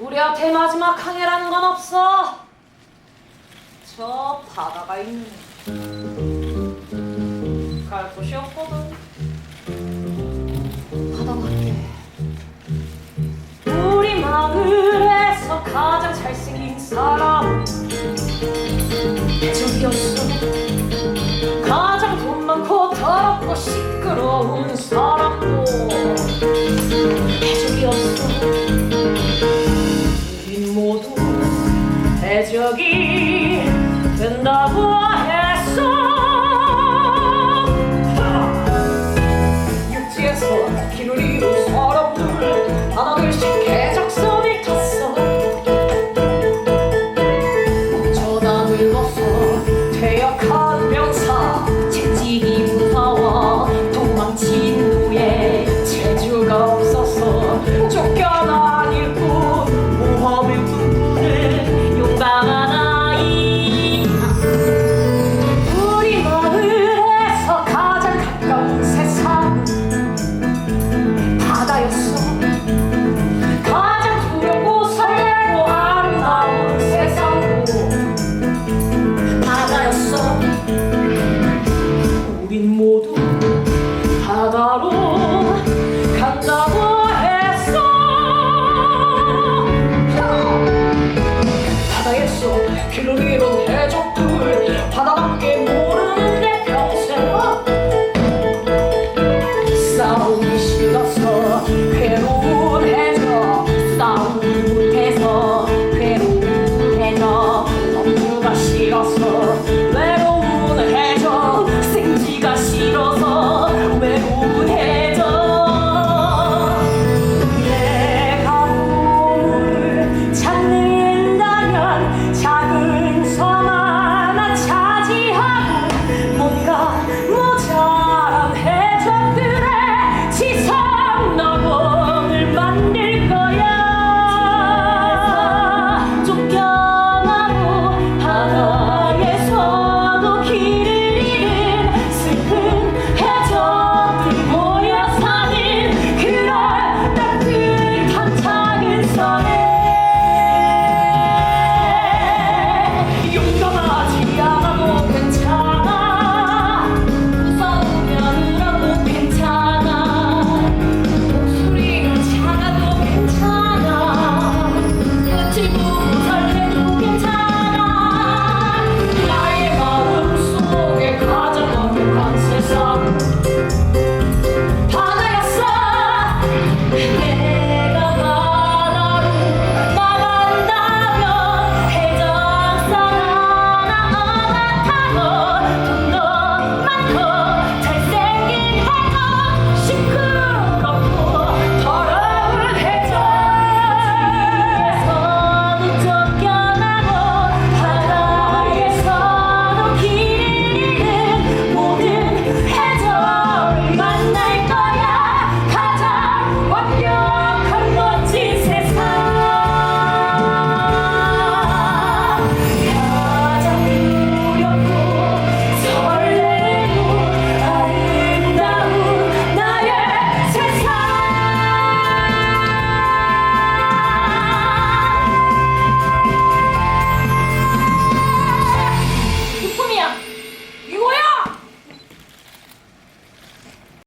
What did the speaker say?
우리한테 마지막 항해라는 건 없어. 저 바다가 있는 갈 곳이 없거든. 바다밖에. 우리 마을에서 가장 잘생긴 사람 괴로움해져 싸움 못해서 괴로움해져 업무가 싫어서